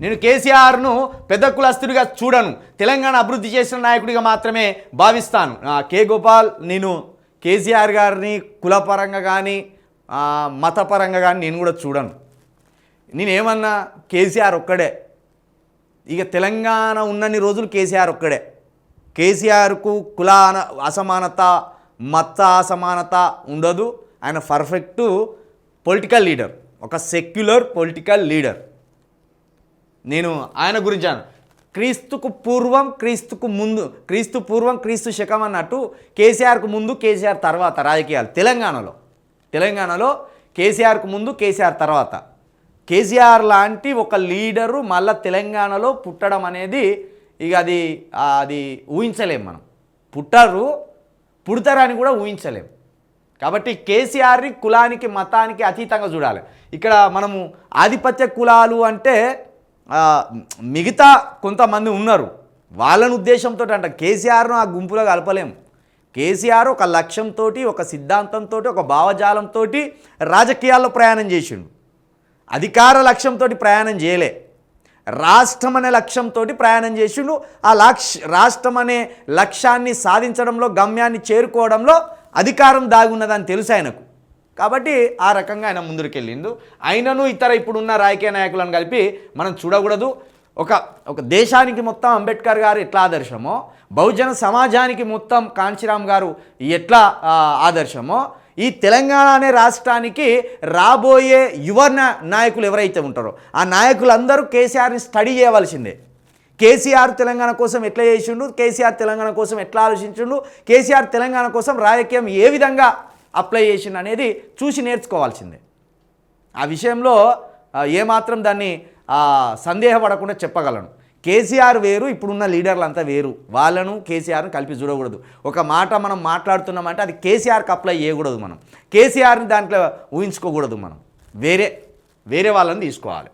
నేను కేసీఆర్ను పెద్ద కులస్తుడిగా చూడను. తెలంగాణ అభివృద్ధి చేసిన నాయకుడిగా మాత్రమే భావిస్తాను. కే గోపాల్ నేను కేసీఆర్ గారిని కులపరంగా కానీ మతపరంగా కానీ నేను కూడా చూడను. నేనేమన్నా కేసీఆర్ ఒక్కడే. ఇక తెలంగాణ ఉన్నన్ని రోజులు కేసీఆర్ ఒక్కడే. కేసీఆర్కు కుల అసమానత మత అసమానత ఉండదు. ఆయన పర్ఫెక్ట్ పొలిటికల్ లీడర్. ఒక సెక్యులర్ పొలిటికల్ లీడర్. నేను ఆయన గురించాను క్రీస్తుకు పూర్వం క్రీస్తుకు ముందు క్రీస్తు పూర్వం క్రీస్తు శకం అన్నట్టు కేసీఆర్కు ముందు కేసీఆర్ తర్వాత రాజకీయాలు. తెలంగాణలో. తెలంగాణలో కేసీఆర్కు ముందు కేసీఆర్ తర్వాత. కేసీఆర్ లాంటి ఒక లీడరు మళ్ళా తెలంగాణలో పుట్టడం అనేది ఇక అది అది ఊహించలేం మనం. పుట్టరు పుడతారని కూడా ఊహించలేం. కాబట్టి కేసీఆర్ని కులానికి మతానికి అతీతంగా చూడాలి. ఇక్కడ మనము ఆధిపత్య కులాలు అంటే మిగతా కొంతమంది ఉన్నారు. వాళ్ళని ఉద్దేశంతో అంట కేసీఆర్ను ఆ గుంపులో కలపలేము. కేసీఆర్ ఒక లక్ష్యంతో ఒక సిద్ధాంతంతో ఒక భావజాలంతో రాజకీయాల్లో ప్రయాణం చేసిండు. అధికార లక్ష్యంతో ప్రయాణం చేయలే. రాష్ట్రం అనే లక్ష్యంతో ప్రయాణం చేసిండు. ఆ లక్ష రాష్ట్రం అనే లక్ష్యాన్ని సాధించడంలో గమ్యాన్ని చేరుకోవడంలో అధికారం దాగి ఉన్నదని తెలుసు ఆయనకు. కాబట్టి ఆ రకంగా ఆయన ముందుకెళ్ళిండు అయినను ఇతర ఇప్పుడున్న రాజకీయ నాయకులను కలిపి మనం చూడకూడదు. ఒక ఒక దేశానికి మొత్తం అంబేద్కర్ గారు ఎట్లా ఆదర్శమో బహుజన సమాజానికి మొత్తం కాంచీరామ్ గారు ఎట్లా ఆదర్శమో ఈ తెలంగాణ అనే రాష్ట్రానికి రాబోయే యువ నాయకులు ఎవరైతే ఉంటారో ఆ నాయకులందరూ కేసీఆర్ని స్టడీ చేయవలసిందే. కేసీఆర్ తెలంగాణ కోసం ఎట్లా చేసిండు కేసీఆర్ తెలంగాణ కోసం ఎట్లా ఆలోచించిండు కేసీఆర్ తెలంగాణ కోసం రాజకీయం ఏ విధంగా అప్లై చేసిండు అనేది చూసి నేర్చుకోవాల్సిందే. ఆ విషయంలో ఏమాత్రం దాన్ని సందేహపడకుండా చెప్పగలను. కేసీఆర్ వేరు ఇప్పుడున్న లీడర్లంతా వేరు. వాళ్ళను కేసీఆర్ను కలిపి చూడకూడదు. ఒక మాట మనం మాట్లాడుతున్నామంటే అది కేసీఆర్కి అప్లై చేయకూడదు మనం. కేసీఆర్ని దాంట్లో ఊహించుకోకూడదు మనం. వేరే వేరే వాళ్ళని తీసుకోవాలి.